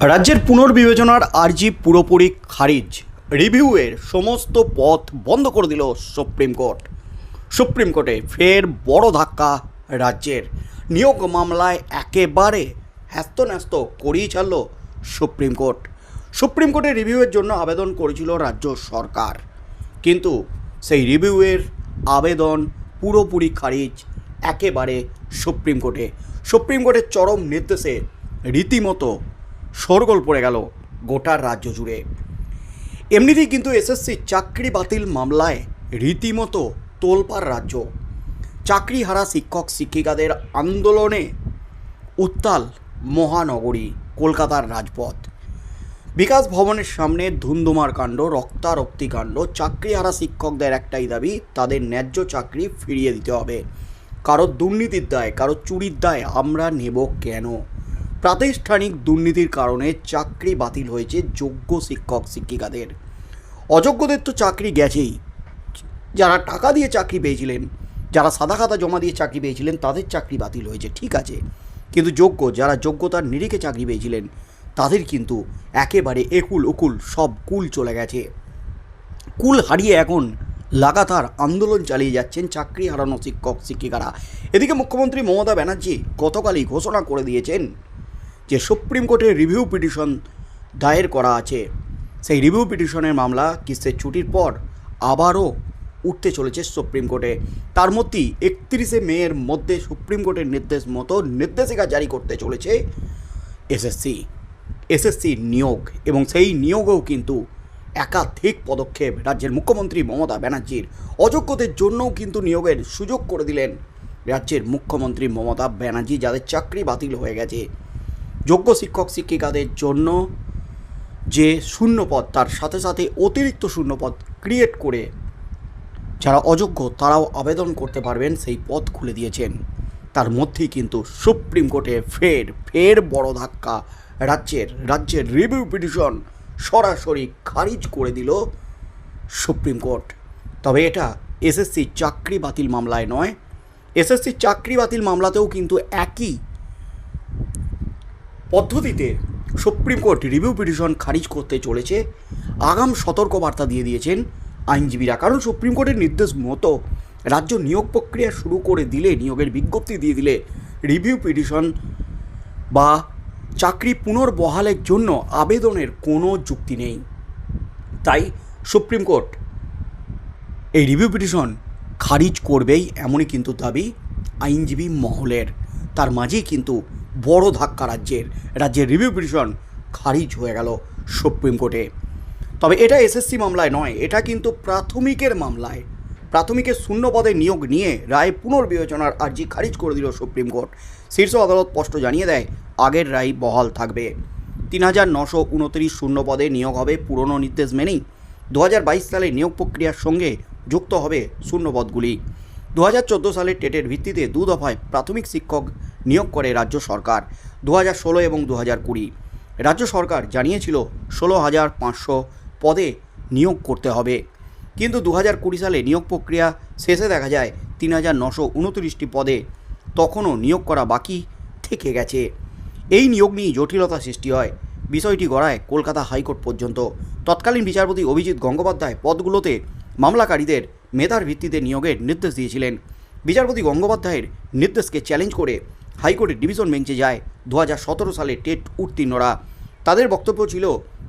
রাজ্যের পুনর্বিবেচনার আর্জি পুরোপুরি খারিজ। রিভিউয়ের সমস্ত পথ বন্ধ করে দিল সুপ্রিম কোর্ট। সুপ্রিম কোর্টে ফের বড় ধাক্কা রাজ্যের। নিয়োগ মামলায় একেবারে হ্যাস্ত ন্যস্ত করিয়ে ছাড়ল সুপ্রিম কোর্ট। সুপ্রিম কোর্টে রিভিউয়ের জন্য আবেদন করেছিল রাজ্য সরকার। কিন্তু সেই রিভিউয়ের আবেদন পুরোপুরি খারিজ একেবারে সুপ্রিম কোর্টে। সুপ্রিম কোর্টের চরম নির্দেশে রীতিমতো শোরগোল পড়ে গেল গোটা রাজ্য জুড়ে। এমনিতেই কিন্তু এসএসসি চাকরি বাতিল মামলায় রীতিমতো তোলপাড় রাজ্য। চাকরি হারা শিক্ষক শিক্ষিকাদের আন্দোলনে উত্তাল মহানগরী, কলকাতার রাজপথ। বিকাশ ভবনের সামনে ধুন্ধুমার কাণ্ড, রক্তারক্তি কাণ্ড চাকরিহারা শিক্ষকদের একটাই দাবি, তাদের ন্যায্য চাকরি ফিরিয়ে দিতে হবে। কারও দুর্নীতির দায়, কারও চুরির দায় আমরা নেব কেন? প্রাতিষ্ঠানিক দুর্নীতির কারণে চাকরি বাতিল হয়েছে যোগ্য শিক্ষক শিক্ষিকাদের। অযোগ্যদের তো চাকরি গেছেই। যারা টাকা দিয়ে চাকরি পেয়েছিলেন, যারা সাদা খাতা জমা দিয়ে চাকরি পেয়েছিলেন, তাদের চাকরি বাতিল হয়েছে, ঠিক আছে। কিন্তু যোগ্য, যারা যোগ্যতার নিরিখে চাকরি পেয়েছিলেন, তাদের কিন্তু একেবারে একুল উকুল সব কুল চলে গেছে। কুল হারিয়ে এখন লাগাতার আন্দোলন চালিয়ে যাচ্ছেন চাকরি হারানো শিক্ষক শিক্ষিকারা। এদিকে মুখ্যমন্ত্রী মমতা ব্যানার্জি গতকালই ঘোষণা করে দিয়েছেন যে সুপ্রিম কোর্টে রিভিউ পিটিশন দায়ের করা আছে, সেই রিভিউ পিটিশনের মামলা কিস্তের ছুটির পর আবারও উঠতে চলেছে সুপ্রিম কোর্টে। তার মধ্যেই একত্রিশে মেয়ের মধ্যে সুপ্রিম কোর্টের নির্দেশ মতো নির্দেশিকা জারি করতে চলেছে এসএসসি। এসএসসি নিয়োগ এবং সেই নিয়োগেও কিন্তু একাধিক পদক্ষেপ রাজ্যের মুখ্যমন্ত্রী মমতা ব্যানার্জির অযোগ্যদের জন্যও কিন্তু নিয়োগের সুযোগ করে দিলেন রাজ্যের মুখ্যমন্ত্রী মমতা ব্যানার্জি, যাদের চাকরি বাতিল হয়ে গেছে। যোগ্য শিক্ষক শিক্ষিকাদের জন্য যে শূন্যপদ, তার সাথে সাথে অতিরিক্ত শূন্যপদ ক্রিয়েট করে যারা অযোগ্য, তারাও আবেদন করতে পারবেন, সেই পথ খুলে দিয়েছেন। তার মধ্যেই কিন্তু সুপ্রিম কোর্টে ফের ফের বড় ধাক্কা রাজ্যের রাজ্যের রিভিউ পিটিশন সরাসরি খারিজ করে দিল সুপ্রিম কোর্ট। তবে এটা এসএসসি চাকরি বাতিল মামলায় নয়। এসএসসি চাকরি বাতিল মামলাতেও কিন্তু একই পদ্ধতিতে সুপ্রিম কোর্ট রিভিউ পিটিশন খারিজ করতে চলেছে। আগাম সতর্কবার্তা দিয়ে দিয়েছেন আইনজীবীরা। কারণ সুপ্রিম কোর্টের নির্দেশ মতো রাজ্য নিয়োগ প্রক্রিয়া শুরু করে দিলে, নিয়োগের বিজ্ঞপ্তি দিয়ে দিলে রিভিউ পিটিশন বা চাকরি পুনর্বহালের জন্য আবেদনের কোনো যুক্তি নেই। তাই সুপ্রিম কোর্ট এই রিভিউ পিটিশন খারিজ করবেই এমনই কিন্তু দাবি আইনজীবী মহলের। তার মাঝেই কিন্তু বড় ধাক্কা রাজ্যের। রাজ্যের রিভিউ পিটিশন খারিজ হয়ে গেল সুপ্রিম কোর্টে। তবে এটা এসএসসি মামলায় নয়, এটা কিন্তু প্রাথমিকের মামলায়। প্রাথমিকের শূন্য পদে নিয়োগ নিয়ে রায় পুনর্বিবেচনার আর্জি খারিজ করে দিল সুপ্রিম কোর্ট। শীর্ষ আদালত স্পষ্ট জানিয়ে দেয়, আগের রায় বহাল থাকবে। তিন হাজার নশো উনত্রিশ শূন্য পদে নিয়োগ হবে পুরনো নির্দেশ মেনেই। দু হাজার বাইশ সালে নিয়োগ প্রক্রিয়ার সঙ্গে যুক্ত হবে শূন্যপদগুলি দু হাজার সালের টেটের ভিত্তিতে দু দফায় প্রাথমিক শিক্ষক নিয়োগ করে রাজ্য সরকার দু ষোলো এবং দু কুড়ি। রাজ্য সরকার জানিয়েছিল ষোলো হাজার পাঁচশো পদে নিয়োগ করতে হবে। কিন্তু দু হাজার কুড়ি সালে নিয়োগ প্রক্রিয়া শেষে দেখা যায় তিন হাজার নশো উনত্রিশটি পদে তখনও নিয়োগ করা বাকি থেকে গেছে। এই নিয়োগ নিয়ে জটিলতা সৃষ্টি হয়। বিষয়টি গড়ায় কলকাতা হাইকোর্ট পর্যন্ত। তৎকালীন বিচারপতি অভিজিৎ গঙ্গোপাধ্যায় পদগুলোতে মামলাকারীদের মেধার ভিত্তিতে নিয়োগের নির্দেশ দিয়েছিলেন। বিচারপতি গঙ্গোপাধ্যায়ের নির্দেশকে চ্যালেঞ্জ করে হাইকোর্টের ডিভিশন বেঞ্চে যায় দু হাজার সতেরো সালে টেট উত্তীর্ণরা তাদের বক্তব্য ছিল,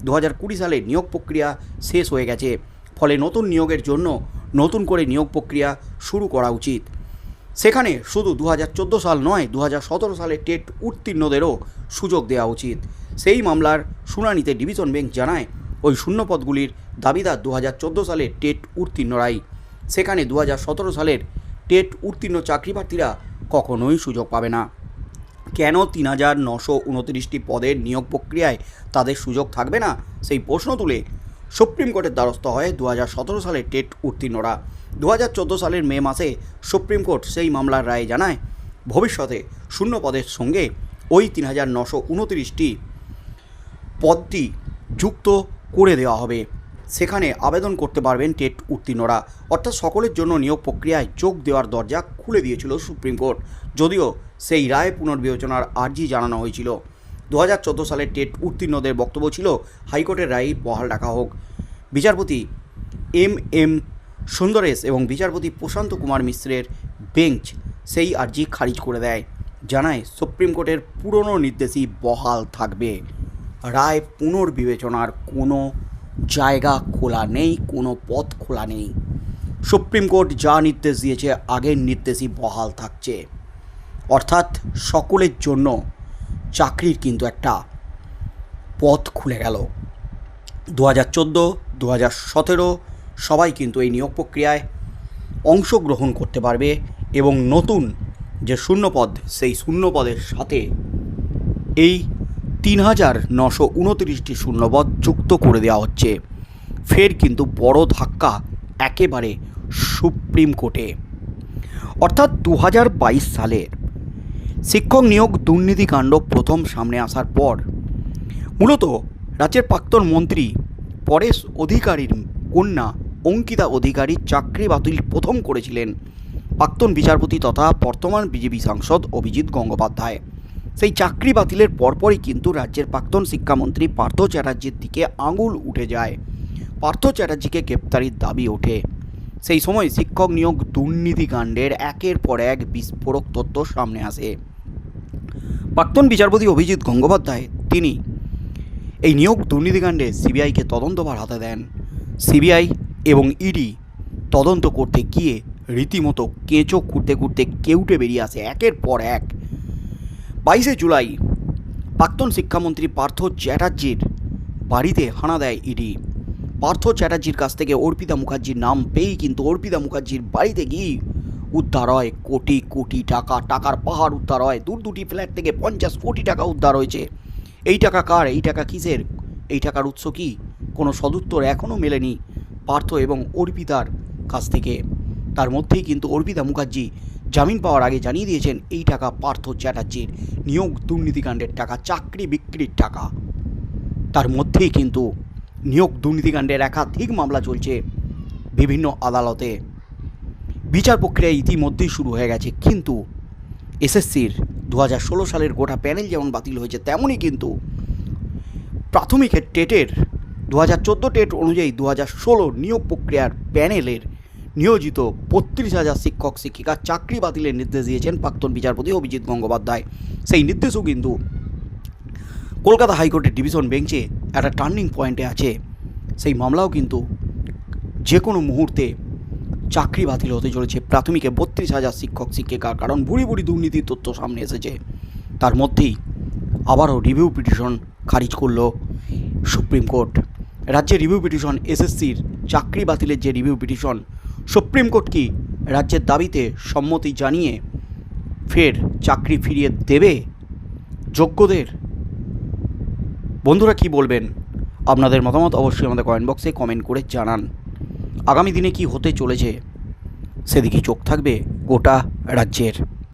দু হাজার কুড়ি সালে নিয়োগ প্রক্রিয়া শেষ হয়ে গেছে, ফলে নতুন নিয়োগের জন্য নতুন করে নিয়োগ প্রক্রিয়া শুরু করা উচিত। সেখানে শুধু দু হাজার চোদ্দ সাল নয়, দু সালে টেট উত্তীর্ণদেরও সুযোগ দেওয়া উচিত। সেই মামলার শুনানিতে ডিভিশন বেঞ্চ জানায়, ওই শূন্যপদগুলির দাবিদার দু সালের টেট উত্তীর্ণরাই। সেখানে দু হাজার সতেরো সালের টেট উত্তীর্ণ চাকরি প্রার্থীরা কখনোই সুযোগ পাবে না। কেন তিন হাজার নশো উনত্রিশটি পদের নিয়োগ প্রক্রিয়ায় তাদের সুযোগ থাকবে না? সেই প্রশ্ন তুলে সুপ্রিম কোর্টের দ্বারস্থ হয় দু হাজার সতেরো সালের টেট উত্তীর্ণরা। দু হাজার চোদ্দ সালের মে মাসে সুপ্রিম কোর্ট সেই মামলার রায় জানায়। ভবিষ্যতে শূন্য পদের সঙ্গে ওই তিন হাজার নশো উনত্রিশটি পদটি যুক্ত করে দেওয়া হবে। সেখানে আবেদন করতে পারবেন টেট উত্তীর্ণরা। অর্থাৎ সকলের জন্য নিয়োগ প্রক্রিয়ায় যোগ দেওয়ার দরজা খুলে দিয়েছিল সুপ্রিম কোর্ট। যদিও সেই রায় পুনর্বিবেচনার আর্জি জানানো হয়েছিল। দু হাজার চোদ্দ সালের টেট উত্তীর্ণদের বক্তব্য ছিল, হাইকোর্টের রায় বহাল রাখা হোক। বিচারপতি এম এম সুন্দরেশ এবং বিচারপতি প্রশান্ত কুমার মিশ্রের বেঞ্চ সেই আর্জি খারিজ করে দেয়, জানায় সুপ্রিম কোর্টের পুরনো নির্দেশই বহাল থাকবে। রায় পুনর্বিবেচনার কোনো জায়গা খোলা নেই, কোনো পথ খোলা নেই। সুপ্রিম কোর্ট যা নির্দেশ দিয়েছে, আগের নির্দেশই বহাল থাকছে। অর্থাৎ সকলের জন্য চাকরির কিন্তু একটা পথ খুলে গেল। দু হাজার চোদ্দ দু হাজার সতেরো সবাই কিন্তু এই নিয়োগ প্রক্রিয়ায় অংশগ্রহণ করতে পারবে এবং নতুন যে শূন্যপদ, সেই শূন্যপদের সাথে এই তিন হাজার নশো উনত্রিশটি শূন্যপদ যুক্ত করে দেওয়া হচ্ছে। ফের কিন্তু বড় ধাক্কা একেবারে সুপ্রিম কোর্টে। অর্থাৎ দু হাজার বাইশ সালের শিক্ষক নিয়োগ দুর্নীতিকাণ্ড প্রথম সামনে আসার পর। মূলত রাজ্যের প্রাক্তন মন্ত্রী পরেশ অধিকারীর কন্যা অঙ্কিতা অধিকারী চাকরি বাতিল প্রথম করেছিলেন প্রাক্তন বিচারপতি তথা বর্তমান বিজেপি সাংসদ অভিজিৎ গঙ্গোপাধ্যায়। সেই চাকরি বাতিলের পরপরই কিন্তু রাজ্যের প্রাক্তন শিক্ষামন্ত্রী পার্থ চ্যাটার্জির দিকে আঙুল উঠে যায়। পার্থ চ্যাটার্জিকে গ্রেপ্তারির দাবি ওঠে। সেই সময় শিক্ষক নিয়োগ দুর্নীতিকাণ্ডের একের পর এক বিস্ফোরক তথ্য সামনে আসে। প্রাক্তন বিচারপতি অভিজিৎ গঙ্গোপাধ্যায়, তিনি এই নিয়োগ দুর্নীতিকাণ্ডে সিবিআইকে তদন্তভার হাতে দেন। সিবিআই এবং ইডি তদন্ত করতে গিয়ে রীতিমতো কেঁচো খুঁড়তে খুঁড়তে কেউটে বেরিয়ে আসে একের পর এক। বাইশে জুলাই, প্রাক্তন শিক্ষামন্ত্রী পার্থ চ্যাটার্জির বাড়িতে হানা দেয় ইডি। পার্থ চ্যাটার্জির কাছ থেকে অর্পিতা মুখার্জির নাম পেয়েই কিন্তু অর্পিতা মুখার্জির বাড়িতে গিয়ে উদ্ধার হয় কোটি কোটি টাকা, টাকার পাহাড় উদ্ধার হয়। দূর দুটি ফ্ল্যাট থেকে পঞ্চাশ কোটি টাকা উদ্ধার হয়েছে। এই টাকা কার? এই টাকা কিসের? এই টাকার উৎস কি? কোনো সদুত্তর এখনও মেলেনি পার্থ এবং অর্পিতার কাছ থেকে। তার মধ্যেই কিন্তু অর্পিতা মুখার্জি জামিন পাওয়ার আগে জানিয়ে দিয়েছেন, এই টাকা পার্থ চ্যাটার্জির নিয়োগ দুর্নীতিকাণ্ডের টাকা, চাকরি বিক্রির টাকা। তার মধ্যেই কিন্তু নিয়োগ দুর্নীতিকাণ্ডের একাধিক মামলা চলছে বিভিন্ন আদালতে। বিচার প্রক্রিয়া ইতিমধ্যেই শুরু হয়ে গেছে, কিন্তু এসএসসির দু হাজার ষোলো সালের গোটা প্যানেল যেমন বাতিল হয়েছে, তেমনই কিন্তু প্রাথমিকের টেটের দু হাজার চোদ্দ টেট অনুযায়ী দু হাজার ষোলো নিয়োগ প্রক্রিয়ার প্যানেলের নিয়োজিত বত্রিশ হাজার শিক্ষক, শিক্ষিকা চাকরি বাতিলের নির্দেশ দিয়েছেন প্রাক্তন বিচারপতি অভিজিৎ গঙ্গোপাধ্যায়। সেই নির্দেশও কিন্তু কলকাতা হাইকোর্টের ডিভিশন বেঞ্চে একটা টার্নিং পয়েন্টে আছে। সেই মামলাও কিন্তু যে কোনো মুহূর্তে চাকরি বাতিল হতে চলেছে। প্রাথমিকে বত্রিশ হাজার শিক্ষক, শিক্ষিকা, কারণ বুড়ি বুড়ি দুর্নীতির তথ্য সামনে এসেছে। তার মধ্যেই আবারও রিভিউ পিটিশন খারিজ করল সুপ্রিম কোর্ট। রাজ্যের রিভিউ পিটিশন, এসএসসির চাকরি বাতিলের যে রিভিউ পিটিশন, সুপ্রিম কোর্ট কি রাজ্যের দাবিতে সম্মতি জানিয়ে ফের চাকরি ফিরিয়ে দেবে যোগ্যদের? বন্ধুরা কি বলবেন? আপনাদের মতামত অবশ্যই আমাদের কমেন্ট বক্সে কমেন্ট করে জানান। আগামী দিনে কি হতে চলেছে? সেদিকে চোখ থাকবে গোটা রাজ্যের।